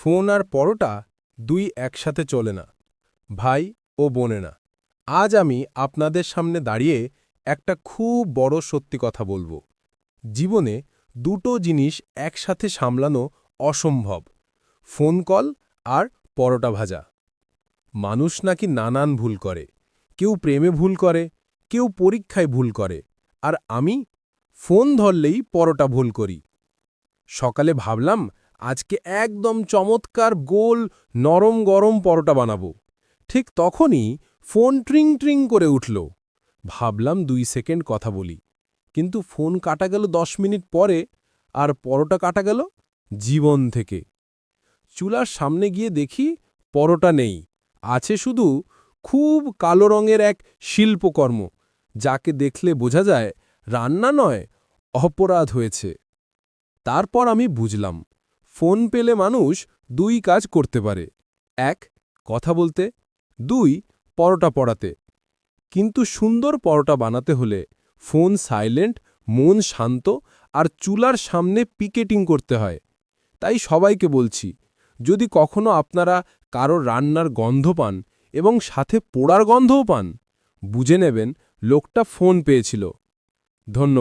Phone আর পরোটা দুই একসাথে চলে না, ভাই ও বোনেরা আজ আমি আপনাদের সামনে দাঁড়িয়ে একটা খুব বড় সত্যি কথা বলব। জীবনে দুটো জিনিস একসাথে সামলানো অসম্ভব, ফোন কল আর পরোটা ভাজা। মানুষ নাকি নানান ভুল করে, কেউ প্রেমে ভুল করে, কেউ পরীক্ষায় ভুল করে, আর আমি ফোন ধরলেই পরোটা ভুল করি। সকালে ভাবলাম আজকে একদম চমৎকার গোল, নরম গরম পরোটা বানাবো। ঠিক তখনই ফোন ট্রিং ট্রিং করে উঠল। ভাবলাম দুই সেকেন্ড কথা বলি। কিন্তু ফোন কাটা গেল দশ মিনিট পরে, আর পরোটা কাটা গেল জীবন থেকে। চুলার সামনে গিয়ে দেখি পরোটা নেই। আছে শুধু খুব কালো রঙের এক শিল্পকর্ম, যাকে দেখলে বোঝা যায় রান্না নয়, অপরাধ হয়েছে। তারপর আমি বুঝলাম ফোন পেলে মানুষ দুই কাজ করতে পারে। এক, কথা বলতে। দুই, পরোটা পড়াতে। কিন্তু সুন্দর পরোটা বানাতে হলে ফোন সাইলেন্ট, মন শান্ত আর চুলার সামনে পিকেটিং করতে হয়। তাই সবাইকে বলছি, যদি কখনো আপনারা কারও রান্নার গন্ধ পান এবং সাথে পোড়ার গন্ধও পান, বুঝে নেবেন লোকটা ফোন পেয়েছিল। ধন্যবাদ।